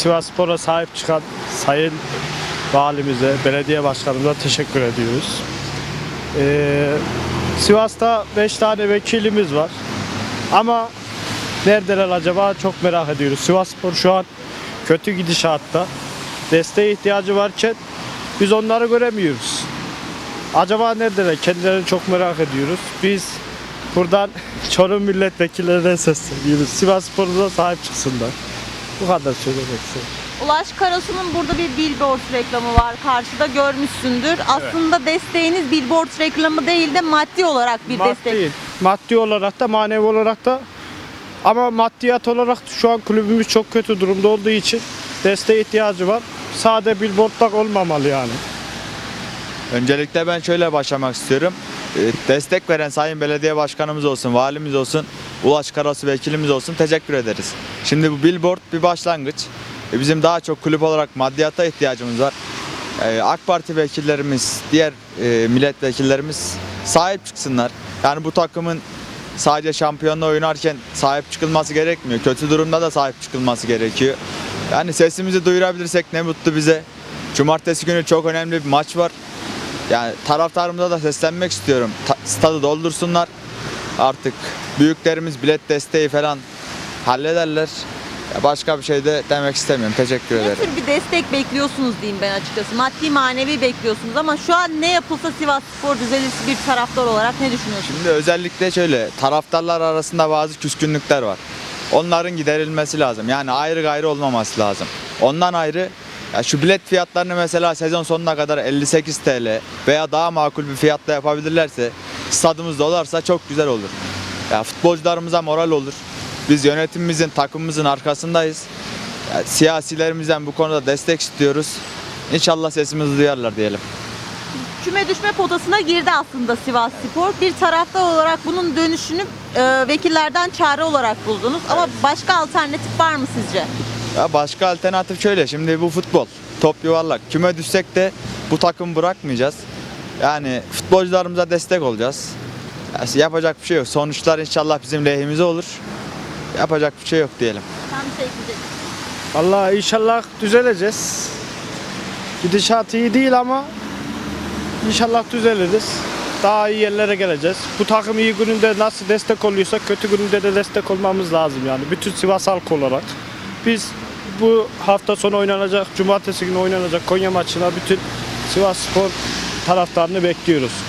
Sivas Spor'a sahip çıkan sayın valimize, belediye başkanımıza teşekkür ediyoruz. Ee, Sivas'ta 5 tane vekilimiz var. Ama neredeler acaba çok merak ediyoruz. Sivas Spor şu an kötü gidişatta. Desteğe ihtiyacı varken biz onları göremiyoruz. Acaba neredeler? Kendilerini çok merak ediyoruz. Biz buradan Çorum milletvekillerine sesleniyoruz. Sivas Spor'umuza sahip çıksınlar. Bu kadar söylemek istedim. Ulaş Karasu'nun burada bir billboard reklamı var. Karşıda görmüşsündür. Aslında desteğiniz billboard reklamı değil de maddi olarak bir destek. Maddi, maddi olarak da manevi olarak da ama maddiyat olarak şu an kulübümüz çok kötü durumda olduğu için desteğe ihtiyacı var. Sade billboardlar olmamalı yani. Öncelikle ben şöyle başlamak istiyorum. Ee, Destek veren Sayın Belediye Başkanımız olsun, valimiz olsun, Ulaş Karasu vekilimiz olsun teşekkür ederiz. Şimdi bu billboard bir başlangıç. Ee, Bizim daha çok kulüp olarak maddiyata ihtiyacımız var. Ee, AK Parti vekillerimiz, diğer e, milletvekillerimiz sahip çıksınlar. Yani bu takımın sadece şampiyonla oynarken sahip çıkılması gerekmiyor. Kötü durumda da sahip çıkılması gerekiyor. Yani sesimizi duyurabilirsek ne mutlu bize. Cumartesi günü çok önemli bir maç var. Yani taraftarımıza da seslenmek istiyorum. Ta- stadı doldursunlar. Artık büyüklerimiz bilet desteği falan hallederler. Başka bir şey de demek istemiyorum. Teşekkür Ne ederim. tür bir destek bekliyorsunuz diyeyim ben açıkçası. Maddi manevi bekliyorsunuz ama şu an ne yapılsa Sivas Spor düzelirse bir taraftar olarak ne düşünüyorsunuz? Şimdi özellikle şöyle taraftarlar arasında bazı küskünlükler var. Onların giderilmesi lazım. Yani ayrı gayrı olmaması lazım. Ondan ayrı ya şu bilet fiyatlarını mesela sezon sonuna kadar 58 TL veya daha makul bir fiyatla yapabilirlerse stadımız dolarsa çok güzel olur. Ya futbolcularımıza moral olur. Biz yönetimimizin, takımımızın arkasındayız. Ya siyasilerimizden bu konuda destek istiyoruz. İnşallah sesimizi duyarlar diyelim. Küme düşme potasına girdi aslında Sivas Spor. Bir taraftar olarak bunun dönüşünü e, vekillerden çare olarak buldunuz. Ama başka alternatif var mı sizce? Ya başka alternatif şöyle. Şimdi bu futbol. Top yuvarlak. Küme düşsek de bu takımı bırakmayacağız. Yani futbolcularımıza destek olacağız. Ya yapacak bir şey yok. Sonuçlar inşallah bizim lehimize olur. Yapacak bir şey yok diyelim. Tam şey. Vallahi inşallah düzeleceğiz. Gidişat iyi değil ama inşallah düzeliriz. Daha iyi yerlere geleceğiz. Bu takım iyi gününde nasıl destek oluyorsa kötü gününde de destek olmamız lazım yani. Bütün Sivas halkı olarak. Biz bu hafta sonu oynanacak, cumartesi günü oynanacak Konya maçına bütün Sivas Spor taraftarını bekliyoruz.